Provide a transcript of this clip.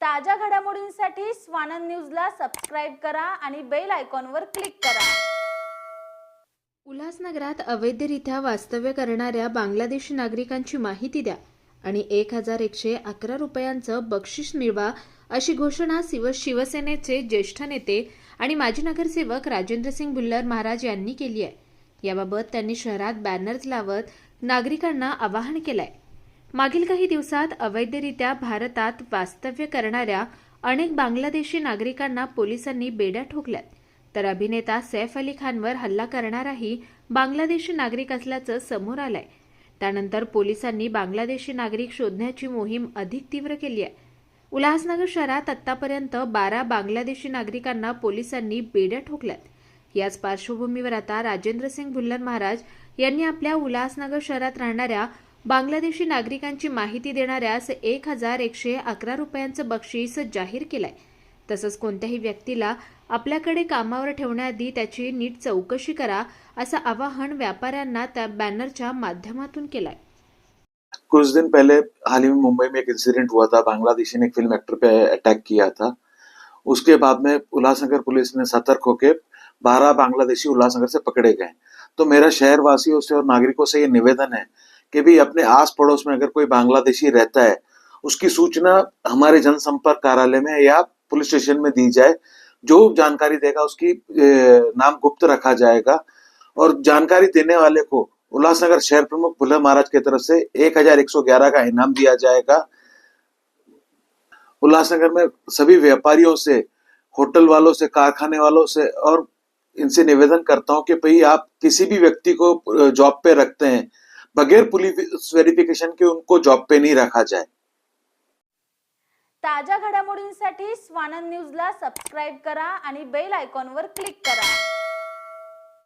ताज्या घडामोडींसाठी स्वानंद न्यूजला सबस्क्राईब करा आणि बेल आयकॉनवर क्लिक करा. उल्हासनगरात अवैधरित्या वास्तव्य करणाऱ्या बांगलादेशी नागरिकांची माहिती द्या आणि एक हजार एकशे अकरा रुपयांचं बक्षीस मिळवा अशी घोषणा शिव शिवसेनेचे ज्येष्ठ नेते आणि माजी नगरसेवक राजेंद्रसिंग भुल्लर महाराज यांनी केली आहे. याबाबत त्यांनी शहरात बॅनर्स लावत नागरिकांना आवाहन केलं आहे मागील काही दिवसात अवैधरित्या भारतात वास्तव्य करणाऱ्या अनेक बांगलादेशी नागरिकांना पोलिसांनी बेड्या ठोकल्यात. तर अभिनेता सैफ अली खानवर हल्ला करणाराही बांगलादेशी नागरिक असल्याचं समोर आलंय. त्यानंतर पोलिसांनी बांगलादेशी नागरिक शोधण्याची मोहीम अधिक तीव्र केली आहे. उल्हासनगर शहरात आतापर्यंत बारा बांगलादेशी नागरिकांना पोलिसांनी बेड्या ठोकल्यात. याच पार्श्वभूमीवर आता राजेंद्रसिंग भुल्लर महाराज यांनी आपल्या उल्हासनगर शहरात राहणाऱ्या बांगलादेशी नागरिकांची माहिती देणाऱ्यास एक हजार एकशे अकरा रुपयांचं बक्षीस जाहीर केलंय. तसंच कोणत्याही व्यक्तीला आपल्याकडे कामावर ठेवण्याआधी त्याची नीट चौकशी करा असं आवाहन व्यापाऱ्यांना त्या बॅनरच्या माध्यमातून केलंय. कुछ दिन पहले हाल ही में मुंबई में एक इंसिडेंट हुआ था. बांग्लादेशी ने एक फिल्म एक्टर पे अटैक किया था. उसके बाद में उल्लासनगर पुलिस ने सतर्क होकर बारह बांग्लादेशी उल्लासनगर से पकड़े गए. तो मेरा शहरवासियों से और नागरिकों से ये निवेदन है कि भी अपने आस पड़ोस में अगर कोई बांग्लादेशी रहता है, उसकी सूचना हमारे जनसंपर्क कार्यालय में या पुलिस स्टेशन में दी जाए, जो जानकारी देगा उसकी नाम गुप्त रखा जाएगा। और जानकारी देने वाले को उल्लासनगर शहर प्रमुख भुल्लर महाराज की तरफ़ से एक हज़ार एक सौ ग्यारह का इनाम दिया जाएगा। उल्लासनगर में सभी व्यापारियों से, होटल वालों से, कारखाने वालों से और इनसे निवेदन करता हूँ कि भाई आप किसी भी व्यक्ति को जॉब पे रखते हैं बगैर पुलिस वेरिफिकेशन के उनको जॉब पे नहीं रखा जाए। ताज्या घडामोडींसाठी स्वानंद न्यूजला सबस्क्राईब करा आणि बेल आयकॉनवर क्लिक करा.